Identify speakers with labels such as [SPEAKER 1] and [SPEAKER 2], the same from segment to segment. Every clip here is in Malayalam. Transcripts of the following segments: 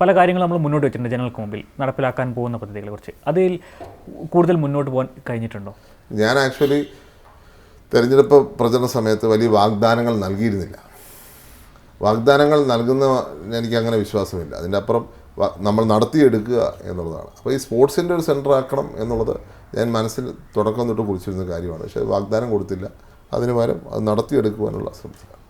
[SPEAKER 1] പല കാര്യങ്ങളും നമ്മൾ മുന്നോട്ട് വെച്ചിട്ടുണ്ട് ജനങ്ങൾക്ക് മുമ്പിൽ നടപ്പിലാക്കാൻ പോകുന്ന പദ്ധതികളെക്കുറിച്ച്. അതിൽ കൂടുതൽ മുന്നോട്ട് പോകാൻ കഴിഞ്ഞിട്ടുണ്ടോ?
[SPEAKER 2] ഞാൻ ആക്ച്വലി തെരഞ്ഞെടുപ്പ് പ്രചരണ സമയത്ത് വലിയ വാഗ്ദാനങ്ങൾ നൽകിയിരുന്നില്ല. വാഗ്ദാനങ്ങൾ നൽകുന്ന എനിക്ക് അങ്ങനെ വിശ്വാസമില്ല. അതിന്റെ അപ്പുറം നമ്മൾ നടത്തിയെടുക്കുക എന്നുള്ളതാണ്. അപ്പോൾ ഈ സ്പോർട്സിന്റെ ഒരു സെന്റർ ആക്കണം എന്നുള്ളത് ഞാൻ മനസ്സിൽ തുടക്കം തൊട്ട് കുറിച്ചിരുന്ന കാര്യമാണ്. പക്ഷേ വാഗ്ദാനം കൊടുത്തില്ല. അതിന് പകരം അത് നടത്തിയെടുക്കുവാനുള്ള ശ്രമത്തിലാണ്.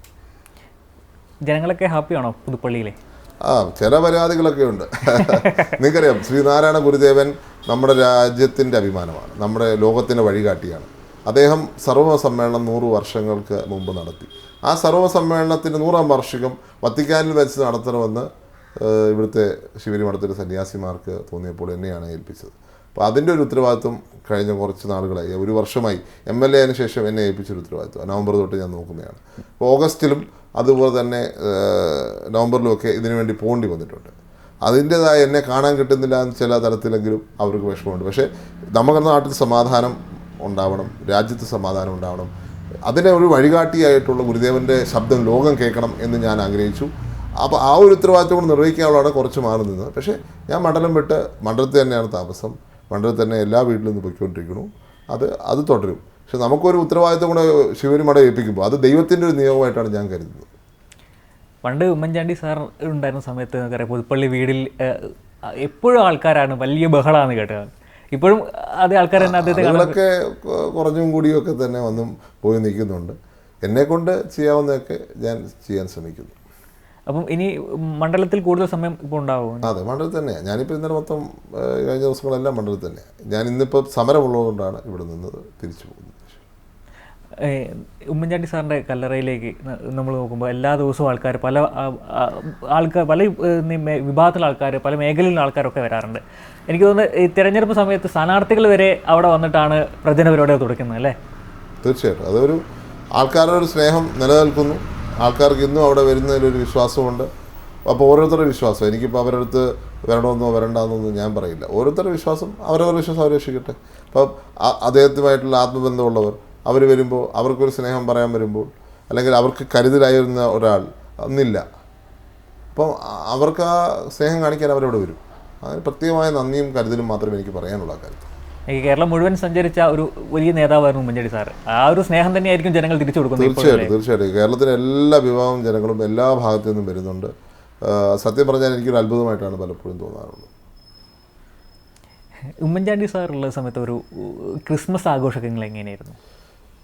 [SPEAKER 1] ജനങ്ങളൊക്കെ ഹാപ്പിയാണോ പുതുപ്പള്ളിയിലെ?
[SPEAKER 2] ആ ചില പരാതികളൊക്കെ ഉണ്ട്. നിങ്ങൾക്കറിയാം ശ്രീനാരായണ ഗുരുദേവൻ നമ്മുടെ രാജ്യത്തിന്റെ അഭിമാനമാണ് നമ്മുടെ ലോകത്തിന്റെ വഴികാട്ടിയാണ്. അദ്ദേഹം സർവ സമ്മേളനം നൂറ് വർഷങ്ങൾക്ക് മുമ്പ് നടത്തി. ആ സർവ സമ്മേളനത്തിന്റെ നൂറാം വാർഷികം വത്തിക്കാനിൽ വെച്ച് നടത്തണമെന്ന് ഇവിടുത്തെ ശിവരി മഠത്തിലെ സന്യാസിമാർക്ക് തോന്നിയപ്പോൾ എന്നെയാണ് ഏൽപ്പിച്ചത്. അപ്പോൾ അതിന്റെ ഒരു ഉത്തരവാദിത്വം കഴിഞ്ഞ കുറച്ച് നാളുകളായി ഒരു വർഷമായി എം എൽ എ ആയതിനു ശേഷം എന്നെ ഏൽപ്പിച്ചൊരു ഉത്തരവാദിത്വം. നവംബർ തൊട്ട് ഞാൻ നോക്കുന്നതാണ്. അപ്പോൾ ഓഗസ്റ്റിലും അതുപോലെ തന്നെ നവംബറിലുമൊക്കെ ഇതിനു വേണ്ടി പോകേണ്ടി വന്നിട്ടുണ്ട്. അതിന്റെതായ എന്നെ കാണാൻ കിട്ടുന്നില്ല എന്ന് ചില തരത്തിലെങ്കിലും അവർക്ക് വിഷമമുണ്ട്. പക്ഷേ നമ്മുടെ നാട്ടിൽ സമാധാനം ഉണ്ടാവണം രാജ്യത്ത് സമാധാനം ഉണ്ടാവണം. അതിനെ ഒരു വഴികാട്ടിയായിട്ടുള്ള ഗുരുദേവന്റെ ശബ്ദം ലോകം കേൾക്കണം എന്ന് ഞാൻ ആഗ്രഹിച്ചു. അപ്പോൾ ആ ഒരു ഉത്തരവാദിത്വം കൂടെ നിർവഹിക്കാനുള്ളതാണ് കുറച്ച് മാറി നിന്നത്. പക്ഷേ ഞാൻ മണ്ഡലം വിട്ട് മണ്ഡലത്തിൽ തന്നെയാണ് താമസം. മണ്ഡലത്തിൽ തന്നെ എല്ലാ വീട്ടിലും നിന്ന് പൊയ്ക്കൊണ്ടിരിക്കുന്നു. അത് അത് തുടരും. പക്ഷെ നമുക്കൊരു ഉത്തരവാദിത്വം കൂടെ ശിവരുമട ഏൽപ്പിക്കുമ്പോൾ അത് ദൈവത്തിന്റെ ഒരു നിയമമായിട്ടാണ് ഞാൻ കരുതുന്നത്.
[SPEAKER 1] പണ്ട് ഉമ്മൻചാണ്ടി സാർ ഉണ്ടായിരുന്ന സമയത്ത് നമുക്കറിയാം പുതുപ്പള്ളി വീടിൽ എപ്പോഴും ആൾക്കാരാണ് വലിയ ബഹളമാണ് കേട്ടത്. ഇപ്പോഴും അതേ ആൾക്കാർ തന്നെ അദ്ദേഹത്തെ
[SPEAKER 2] കുറഞ്ഞും കൂടിയും ഒക്കെ തന്നെ വന്നും പോയി നിൽക്കുന്നുണ്ട്. എന്നെ കൊണ്ട് ചെയ്യാവുന്നതൊക്കെ ഞാൻ ചെയ്യാൻ ശ്രമിക്കുന്നു.
[SPEAKER 1] അപ്പം ഇനി മണ്ഡലത്തിൽ കൂടുതൽ സമയം ഇപ്പോൾ ഉണ്ടാവും
[SPEAKER 2] അതെ മണ്ഡലത്തിൽ തന്നെയാണ് ഞാനിപ്പോൾ ഇന്നലെ മൊത്തം കഴിഞ്ഞ ദിവസങ്ങളെല്ലാം മണ്ഡലത്തിൽ തന്നെയാണ് ഞാൻ ഇന്നിപ്പോൾ സമരമുള്ളതുകൊണ്ടാണ് ഇവിടെ നിന്നത് തിരിച്ചു പോകുന്നത്.
[SPEAKER 1] ഉമ്മൻചാണ്ടി സാറിന്റെ കല്ലറയിലേക്ക് നമ്മൾ നോക്കുമ്പോൾ എല്ലാ ദിവസവും ആൾക്കാർ പല ആൾക്കാർ പല വിഭാഗത്തിലുള്ള ആൾക്കാർ പല മേഖലയിലുള്ള ആൾക്കാരൊക്കെ വരാറുണ്ട്. എനിക്ക് തോന്നുന്നു ഈ തിരഞ്ഞെടുപ്പ് സമയത്ത് സ്ഥാനാർത്ഥികൾ വരെ അവിടെ വന്നിട്ടാണ് പ്രചരണ പരിപാടികൾ തുടക്കുന്നത് അല്ലേ?
[SPEAKER 2] തീർച്ചയായിട്ടും. അതൊരു ആൾക്കാരുടെ ഒരു സ്നേഹം നിലനിൽക്കുന്നു. ആൾക്കാർക്ക് ഇന്നും അവിടെ വരുന്നതിലൊരു വിശ്വാസമുണ്ട്. അപ്പോൾ ഓരോരുത്തരുടെ വിശ്വാസം. എനിക്കിപ്പോൾ അവരുടെ അടുത്ത് വരണമെന്നോ വരണ്ടെന്നൊന്നും ഞാൻ പറയില്ല. ഓരോരുത്തരുടെ വിശ്വാസം അവരവരുടെ വിശ്വാസം അവർ രക്ഷിക്കട്ടെ അപ്പം അദ്ദേഹത്തുമായിട്ടുള്ള ആത്മബന്ധമുള്ളവർ അവർ വരുമ്പോൾ അവർക്കൊരു സ്നേഹം പറയാൻ വരുമ്പോൾ അല്ലെങ്കിൽ അവർക്ക് കരുതലായിരുന്ന ഒരാൾ അന്നില്ല അപ്പം അവർക്ക് ആ സ്നേഹം കാണിക്കാൻ അവരവിടെ വരും. അതിന് പ്രത്യേകമായ നന്ദിയും കരുതലും മാത്രമേ എനിക്ക് പറയാനുള്ള കാര്യത്തിൽ.
[SPEAKER 1] ഈ കേരളം മുഴുവൻ സഞ്ചരിച്ച ഒരു വലിയ നേതാവായിരുന്നു ഉമ്മൻചാണ്ടി സാർ ആ ഒരു സ്നേഹം തന്നെയായിരിക്കും ജനങ്ങൾ തിരിച്ചു കൊടുക്കുന്നത്
[SPEAKER 2] തീർച്ചയായിട്ടും തീർച്ചയായിട്ടും. കേരളത്തിലെ എല്ലാ വിഭാഗം ജനങ്ങളും എല്ലാ ഭാഗത്തു നിന്നും വരുന്നുണ്ട്. സത്യം പറഞ്ഞാൽ എനിക്കൊരു അത്ഭുതമായിട്ടാണ് പലപ്പോഴും തോന്നാറുള്ളത്.
[SPEAKER 1] ഉമ്മൻചാണ്ടി സാറുള്ള സമയത്ത് ഒരു ക്രിസ്മസ് ആഘോഷങ്ങൾ എങ്ങനെയായിരുന്നു?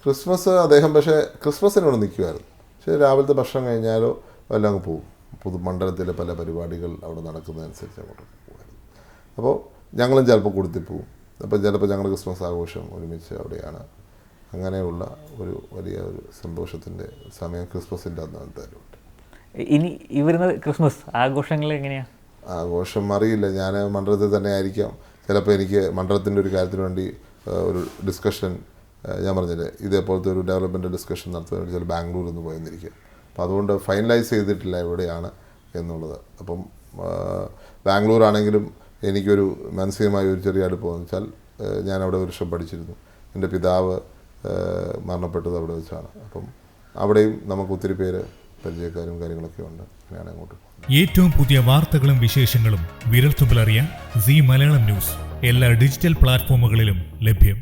[SPEAKER 2] ക്രിസ്മസ് അദ്ദേഹം പക്ഷേ ക്രിസ്മസിന് ഇവിടെ നിൽക്കുമായിരുന്നു പക്ഷേ രാവിലത്തെ ഭക്ഷണം കഴിഞ്ഞാലോ എല്ലാം അങ്ങ് പോകും. പുതു മണ്ഡലത്തിലെ പല പരിപാടികൾ അവിടെ നടക്കുന്നതനുസരിച്ച് അങ്ങോട്ട് പോകുമായിരുന്നു. അപ്പോൾ ഞങ്ങളും ചിലപ്പോൾ കൊടുത്തിപ്പോവും പോകും. അപ്പോൾ ചിലപ്പോൾ ഞങ്ങൾ ക്രിസ്മസ് ആഘോഷം ഒരുമിച്ച് അവിടെയാണ്. അങ്ങനെയുള്ള ഒരു വലിയ ഒരു സന്തോഷത്തിന്റെ സമയം ക്രിസ്മസിന്റെ അന്ന് എന്തായാലും
[SPEAKER 1] ഇനി ഈ വരുന്ന ക്രിസ്മസ് ആഘോഷങ്ങൾ എങ്ങനെയാണ്
[SPEAKER 2] ആഘോഷം അറിയില്ല. ഞാൻ മണ്ഡലത്തിൽ തന്നെ ആയിരിക്കാം. ചിലപ്പോൾ എനിക്ക് മണ്ഡലത്തിന്റെ ഒരു കാര്യത്തിന് വേണ്ടി ഒരു ഡിസ്കഷൻ ഞാൻ പറഞ്ഞില്ലേ ഇതേപോലത്തെ ഒരു ഡെവലപ്മെന്റ് ഡിസ്കഷൻ നടത്താൻ വേണ്ടി ചില ബാംഗ്ലൂരിൽ നിന്ന് പോയെന്നിരിക്കുക അപ്പോൾ അതുകൊണ്ട് ഫൈനലൈസ് ചെയ്തിട്ടില്ല എവിടെയാണ് എന്നുള്ളത്. അപ്പം ബാംഗ്ലൂർ ആണെങ്കിലും എനിക്കൊരു മാനസികമായ ഒരു ചെറിയ അടുപ്പമെന്ന് വെച്ചാൽ ഞാൻ അവിടെ ഒരു വർഷം പഠിച്ചിരുന്നു. എന്റെ പിതാവ് മരണപ്പെട്ടത് അവിടെ വെച്ചാണ്. അപ്പം അവിടെയും നമുക്ക് ഒത്തിരി പേര് പരിചയക്കാരും കാര്യങ്ങളൊക്കെ ഉണ്ട്. അങ്ങനെയാണ് അങ്ങോട്ട്
[SPEAKER 3] ഏറ്റവും പുതിയ വാർത്തകളും വിശേഷങ്ങളും വിരൽത്തുമ്പിൽ അറിയാൻ സി മലയാളം ന്യൂസ്. എല്ലാ ഡിജിറ്റൽ പ്ലാറ്റ്ഫോമുകളിലും ലഭ്യം.